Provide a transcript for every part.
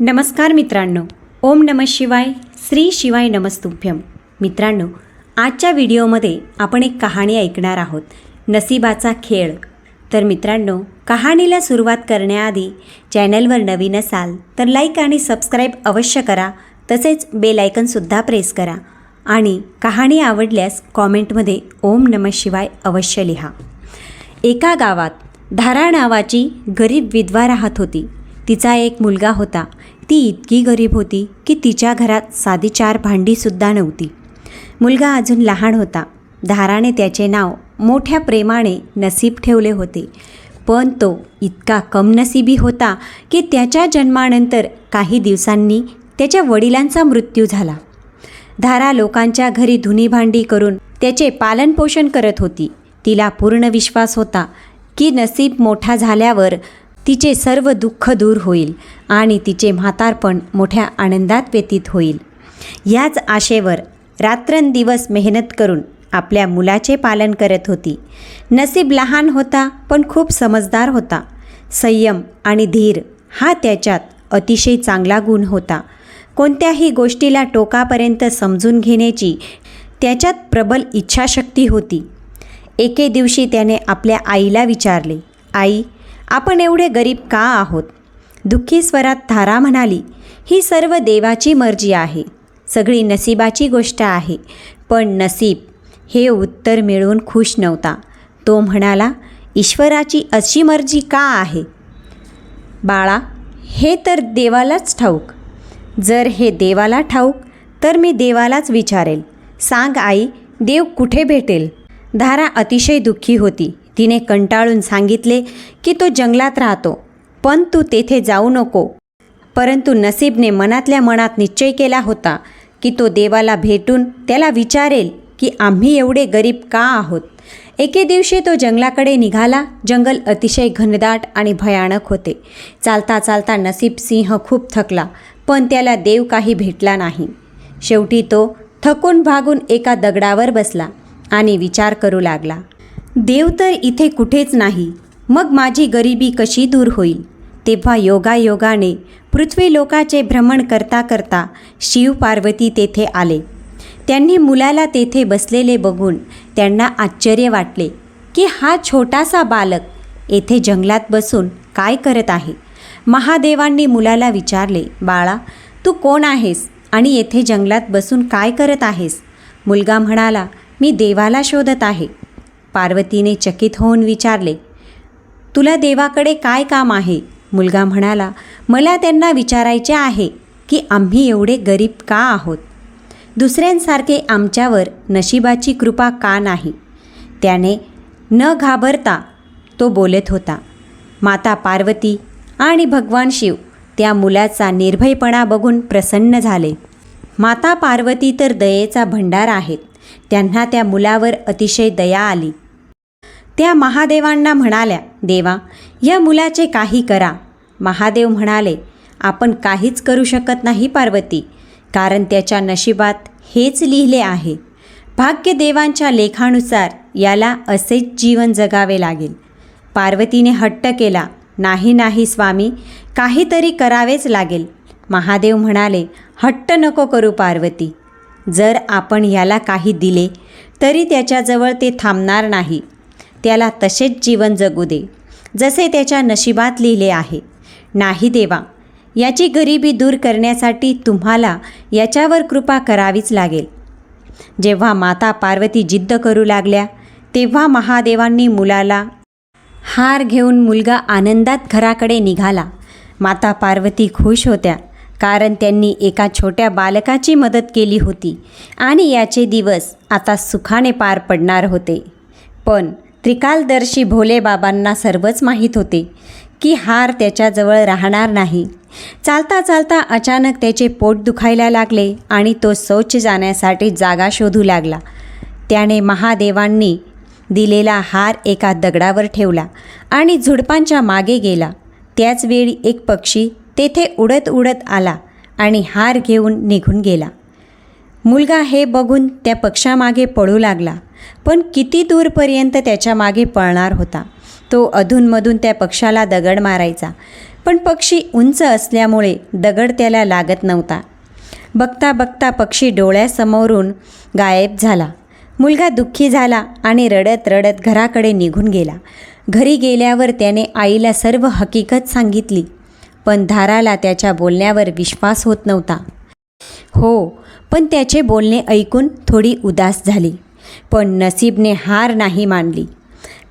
नमस्कार मित्रांनो. ओम नम शिवाय श्री शिवाय नमस्तुभ्यम. मित्रांनो आजच्या व्हिडिओमध्ये आपण एक कहाणी ऐकणार आहोत. नसिबाचा खेळ. तर मित्रांनो कहाणीला सुरुवात करण्याआधी चॅनलवर नवीन असाल तर लाईक आणि सबस्क्राईब अवश्य करा. तसेच बेल आयकनसुद्धा प्रेस करा. आणि कहाणी आवडल्यास कॉमेंटमध्ये ओम नम शिवाय अवश्य लिहा. एका गावात धारा नावाची गरीब विधवा राहत होती. तिचा एक मुलगा होता. ती इतकी गरीब होती की तिच्या घरात साधी चार भांडीसुद्धा नव्हती. मुलगा अजून लहान होता. धाराने त्याचे नाव मोठ्या प्रेमाने नसीब ठेवले होते. पण तो इतका कमनसिबी होता की त्याच्या जन्मानंतर काही दिवसांनी त्याच्या वडिलांचा मृत्यू झाला. धारा लोकांच्या घरी धुनी भांडी करून त्याचे पालनपोषण करत होती. तिला पूर्ण विश्वास होता की नसीब मोठा झाल्यावर तिचे सर्व दुःख दूर होईल आणि तिचे म्हातारपण मोठ्या आनंदात व्यतीत होईल. याच आशेवर रात्रंदिवस मेहनत करून आपल्या मुलाचे पालन करत होती. नसीब लहान होता पण खूप समजदार होता. संयम आणि धीर हा त्याच्यात अतिशय चांगला गुण होता. कोणत्याही गोष्टीला टोकापर्यंत समजून घेण्याची त्याच्यात प्रबल इच्छाशक्ती होती. एके दिवशी त्याने आपल्या आईला विचारले आई आपण एवढे गरीब का आहोत? दुःखी स्वरात धारा म्हणाली ही सर्व देवाची मर्जी आहे. सगळी नसिबाची गोष्ट आहे. पण नसीब हे उत्तर मिळवून खुश नव्हता. तो म्हणाला ईश्वराची अशी मर्जी का आहे? बाळा हे तर देवालाच ठाऊक. जर हे देवाला ठाऊक तर मी देवालाच विचारेल. सांग आई देव कुठे भेटेल? धारा अतिशय दुःखी होती. तिने कंटाळून सांगितले की तो जंगलात राहतो पण तू तेथे जाऊ नको. परंतु नसीबने मनातल्या मनात निश्चय केला होता की तो देवाला भेटून त्याला विचारेल की आम्ही एवढे गरीब का आहोत? एके दिवशी तो जंगलाकडे निघाला. जंगल अतिशय घनदाट आणि भयानक होते. चालता चालता नसीब सिंह खूप थकला पण त्याला देव काही भेटला नाही. शेवटी तो थकून भागून एका दगडावर बसला आणि विचार करू लागला. देव तर इथे कुठेच नाही. मग माझी गरिबी कशी दूर होईल? तेव्हा योगायोगाने पृथ्वी लोकाचे भ्रमण करता करता शिव पार्वती तेथे आले. त्यांनी मुलाला तेथे बसलेले बघून त्यांना आश्चर्य वाटले की हा छोटासा बालक येथे जंगलात बसून काय करत आहे? महादेवांनी मुलाला विचारले बाळा तू कोण आहेस आणि येथे जंगलात बसून काय करत आहेस? मुलगा म्हणाला मी देवाला शोधत आहे. पार्वतीने चकित होऊन विचारले तुला देवाकडे काय काम आहे? मुलगा म्हणाला मला त्यांना विचारायचे आहे की आम्ही एवढे गरीब का आहोत? दुसऱ्यांसारखे आमच्यावर नशिबाची कृपा का नाही? त्याने न घाबरता तो बोलत होता माता पार्वती आणि भगवान शिव त्या मुलाचा निर्भयपणा बघून प्रसन्न झाले. माता पार्वती तर दयेचा भंडार आहेत त्यांना त्या मुलावर अतिशय दया आली. त्या महादेवांना म्हणाल्या देवा या मुलाचे काही करा. महादेव म्हणाले आपण काहीच करू शकत नाही पार्वती कारण त्याच्या नशिबात हेच लिहिले आहे. भाग्यदेवांच्या लेखानुसार याला असेच जीवन जगावे लागेल. पार्वतीने हट्ट केला नाही नाही स्वामी काहीतरी करावेच लागेल. महादेव म्हणाले हट्ट नको करू पार्वती. जर आपण याला काही दिले तरी त्याच्याजवळ ते थांबणार नाही. त्याला तसेच जीवन जगू दे जसे त्याच्या नशिबात लिहिले आहे. नाही देवा याची गरिबी दूर करण्यासाठी तुम्हाला याच्यावर कृपा करावीच लागेल. जेव्हा माता पार्वती जिद्द करू लागल्या तेव्हा महादेवांनी मुलाला हार घेऊन मुलगा आनंदात घराकडे निघाला. माता पार्वती खुश होत्या कारण त्यांनी एका छोट्या बालकाची मदत केली होती आणि याचे दिवस आता सुखाने पार पडणार होते. पण त्रिकालदर्शी भोलेबाबांना सर्वच माहीत होते की हार त्याच्याजवळ राहणार नाही. चालता चालता अचानक त्याचे पोट दुखायला लागले आणि तो शौच जाण्यासाठी जागा शोधू लागला. त्याने महादेवांनी दिलेला हार एका दगडावर ठेवला आणि झुडपांच्या मागे गेला. त्याचवेळी एक पक्षी तेथे उडत उडत आला आणि हार घेऊन निघून गेला. मुलगा हे बघून त्या पक्षामागे पळू लागला. पण किती दूरपर्यंत त्याच्यामागे पळणार होता? तो अधूनमधून त्या पक्षाला दगड मारायचा. पण पक्षी उंच असल्यामुळे दगड त्याला लागत नव्हता. बघता बघता पक्षी डोळ्यासमोरून गायब झाला. मुलगा दुःखी झाला आणि रडत रडत घराकडे निघून गेला. घरी गेल्यावर त्याने आईला सर्व हकीकत सांगितली पण धाराला त्याच्या बोलण्यावर विश्वास होत नव्हता. हो पण त्याचे बोलणे ऐकून थोडी उदास झाली. पण नसीबने हार नाही मानली.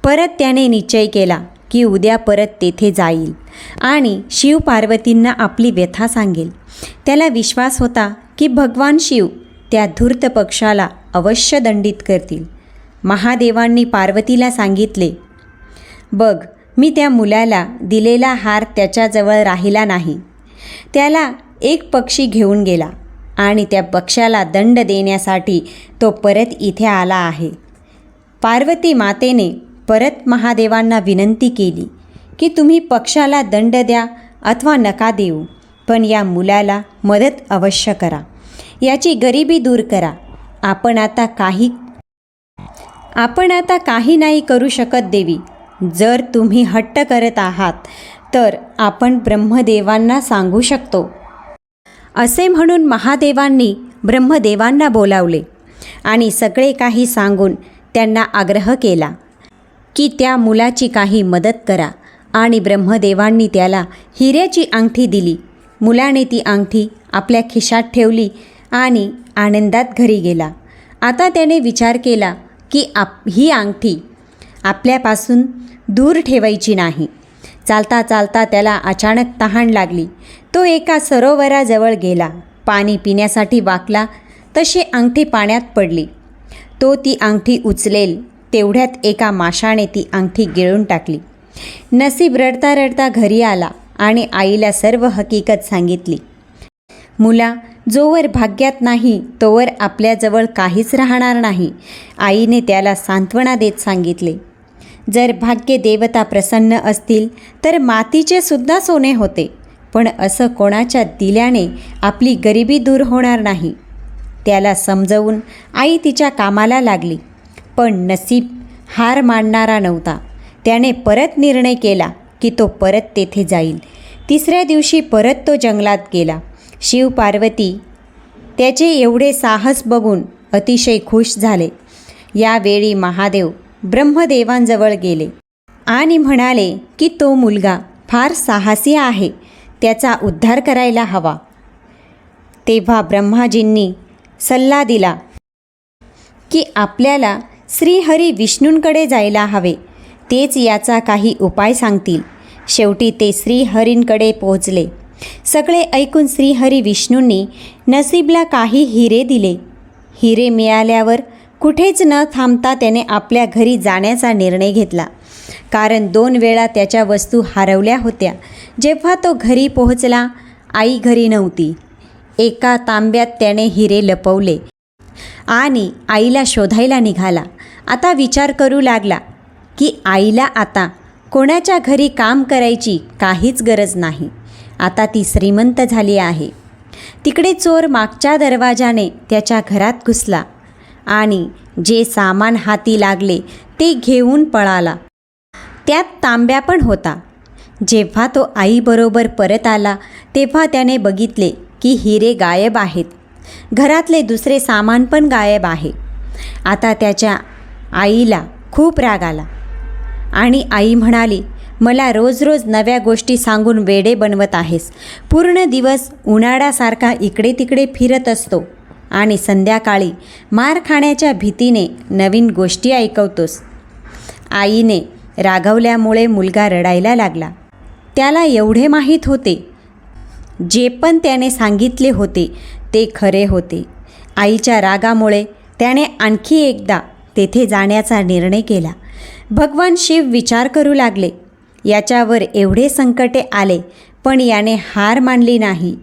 परत त्याने निश्चय केला की उद्या परत तेथे जाईल. आणि शिव पार्वतींना आपली व्यथा सांगेल. त्याला विश्वास होता की भगवान शिव त्या धूर्त पक्षाला अवश्य दंडित करतील. महादेवांनी पार्वतीला सांगितले बघ मी त्या मुलाला दिलेला हार त्याच्याजवळ राहिला नाही. त्याला एक पक्षी घेऊन गेला. आणि त्या पक्षाला दंड देण्यासाठी तो परत इथे आला आहे. पार्वती मातेने परत महादेवांना विनंती केली की तुम्ही पक्षाला दंड द्या अथवा नका देऊ पण या मुलाला मदत अवश्य करा. याची गरिबी दूर करा. आपण आता काही आपण आता काही नाही करू शकत देवी. जर तुम्ही हट्ट करत आहात तर आपण ब्रह्मदेवांना सांगू शकतो. असे म्हणून महादेवांनी ब्रह्मदेवांना बोलावले आणि सगळे काही सांगून त्यांना आग्रह केला की त्या मुलाची काही मदत करा आणि ब्रह्मदेवांनी त्याला हिऱ्याची अंगठी दिली. मुलाने ती अंगठी आपल्या खिशात ठेवली आणि आनंदात घरी गेला. आता त्याने विचार केला की आप ही अंगठी आपल्यापासून दूर ठेवायची नाही. चालता चालता त्याला अचानक तहान लागली. तो एका सरोवराजवळ गेला. पाणी पिण्यासाठी वाकला तशी अंगठी पाण्यात पडली. तो ती अंगठी उचलेल तेवढ्यात एका माशाने ती अंगठी गिळून टाकली. नसीब रडता रडता घरी आला आणि आईला सर्व हकीकत सांगितली. मुला जोवर भाग्यात नाही तोवर आपल्याजवळ काहीच राहणार नाही आईने त्याला सांत्वना देत सांगितले. जर भाग्य देवता प्रसन्न असतील तर मातीचे सुद्धा सोने होते. पण असं कोणाच्या दिल्याने आपली गरिबी दूर होणार नाही. त्याला समजवून आई तिच्या कामाला लागली. पण नसीब हार मानणारा नव्हता. त्याने परत निर्णय केला की तो परत तेथे जाईल. तिसऱ्या दिवशी परत तो जंगलात गेला. शिव पार्वती त्याचे एवढे साहस बघून अतिशय खुश झाले. यावेळी महादेव ब्रह्मदेवांजवळ गेले आणि म्हणाले की तो मुलगा फार साहसी आहे. त्याचा उद्धार करायला हवा. तेव्हा ब्रह्माजींनी सल्ला दिला की आपल्याला श्रीहरी विष्णूंकडे जायला हवे. तेच याचा काही उपाय सांगतील. शेवटी ते श्रीहरींकडे पोहोचले. सगळे ऐकून श्रीहरी विष्णूंनी नसीबला काही हिरे दिले. हिरे मिळाल्यावर कुठेच न थांबता त्याने आपल्या घरी जाण्याचा निर्णय घेतला. कारण दोन वेळा त्याच्या वस्तू हरवल्या होत्या. जेव्हा तो घरी पोहोचला आई घरी नव्हती. एका तांब्यात त्याने हिरे लपवले आणि आईला शोधायला निघाला. आता विचार करू लागला की आईला आता कोणाच्या घरी काम करायची काहीच गरज नाही. आता ती श्रीमंत झाली आहे. तिकडे चोर मागच्या दरवाजाने त्याच्या घरात घुसला आणि जे सामान हाती लागले ते घेऊन पळाला. त्यात तांब्या पण होता. जेव्हा तो आईबरोबर परत आला तेव्हा त्याने बघितले की हिरे गायब आहेत. घरातले दुसरे सामान पण गायब आहे. आता त्याच्या आईला खूप राग आला. आणि आई म्हणाली मला रोज रोज नव्या गोष्टी सांगून वेडे बनवत आहेस. पूर्ण दिवस उन्हाळ्यासारखा इकडे तिकडे फिरत असतो आणि संध्याकाळी मार खाण्याच्या भीतीने नवीन गोष्टी ऐकवतोस. आईने रागवल्यामुळे मुलगा रडायला लागला. त्याला एवढे माहीत होते. जे पण त्याने सांगितले होते ते खरे होते. आईच्या रागामुळे त्याने आणखी एकदा तेथे जाण्याचा निर्णय केला. भगवान शिव विचार करू लागले. याच्यावर एवढे संकटे आले पण याने हार मानली नाही.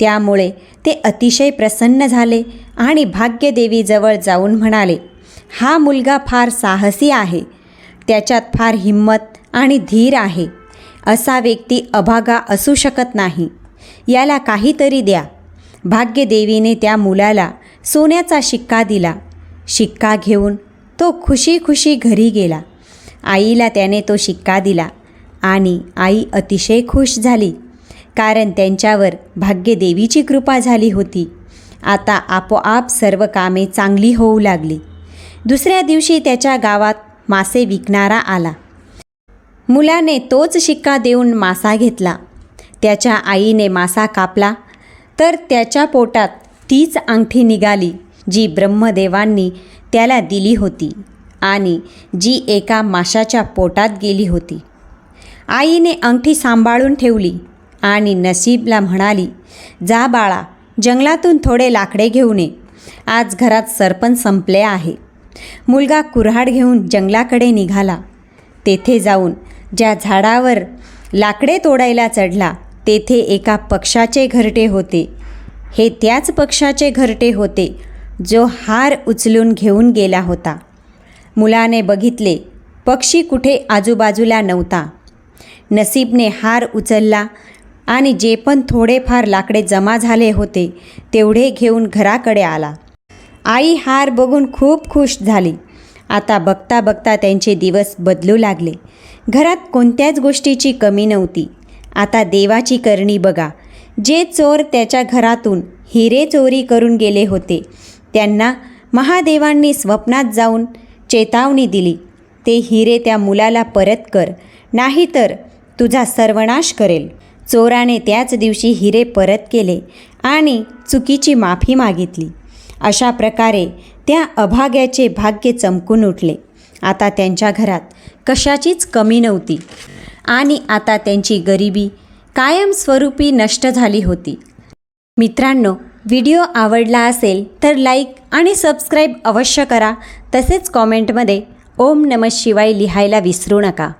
त्यामुळे ते अतिशय प्रसन्न झाले आणि भाग्यदेवीजवळ जाऊन म्हणाले हा मुलगा फार साहसी आहे. त्याच्यात फार हिंमत आणि धीर आहे. असा व्यक्ती अभागा असू शकत नाही. याला काहीतरी द्या. भाग्यदेवीने त्या मुलाला सोन्याचा शिक्का दिला. शिक्का घेऊन तो खुशी खुशी घरी गेला. आईला त्याने तो शिक्का दिला आणि आई अतिशय खुश झाली कारण त्यांच्यावर भाग्यदेवीची कृपा झाली होती. आता आपोआप सर्व कामे चांगली होऊ लागली. दुसऱ्या दिवशी त्याच्या गावात मासे विकणारा आला. मुलाने तोच शिक्का देऊन मासा घेतला. त्याच्या आईने मासा कापला. तर त्याच्या पोटात तीच अंगठी निघाली जी ब्रह्मदेवांनी त्याला दिली होती आणि जी एका माशाच्या पोटात गेली होती. आईने अंगठी सांभाळून ठेवली आणि नसीबला म्हणाली जा बाळा जंगलातून थोडे लाकडे घेऊन ये. आज घरात सरपण संपले आहे. मुलगा कुऱ्हाड घेऊन जंगलाकडे निघाला. तेथे जाऊन ज्या झाडावर लाकडे तोडायला चढला तेथे एका पक्षाचे घरटे होते. हे त्याच पक्षाचे घरटे होते जो हार उचलून घेऊन गेला होता. मुलाने बघितले पक्षी कुठे आजूबाजूला नव्हता. नसीबने हार उचलला आणि जे पण थोडेफार लाकडे जमा झाले होते तेवढे घेऊन घराकडे आला. आई हार बघून खूप खुश झाली. आता बघता बघता त्यांचे दिवस बदलू लागले. घरात कोणत्याच गोष्टीची कमी नव्हती. आता देवाची करणी बघा. जे चोर त्याच्या घरातून हिरे चोरी करून गेले होते. त्यांना महादेवांनी स्वप्नात जाऊन चेतावणी दिली. ते हिरे त्या मुलाला परत कर. नाहीतर तुझा सर्वनाश करेल. चोराने त्याच दिवशी हिरे परत केले आणि चुकीची माफी मागितली. अशा प्रकारे त्या अभाग्याचे भाग्य चमकून उठले. आता त्यांच्या घरात कशाचीच कमी नव्हती. आणि आता त्यांची गरिबी कायमस्वरूपी नष्ट झाली होती. मित्रांनो व्हिडिओ आवडला असेल तर लाईक आणि सबस्क्राईब अवश्य करा. तसेच कॉमेंटमध्ये ओम नमः शिवाय लिहायला विसरू नका.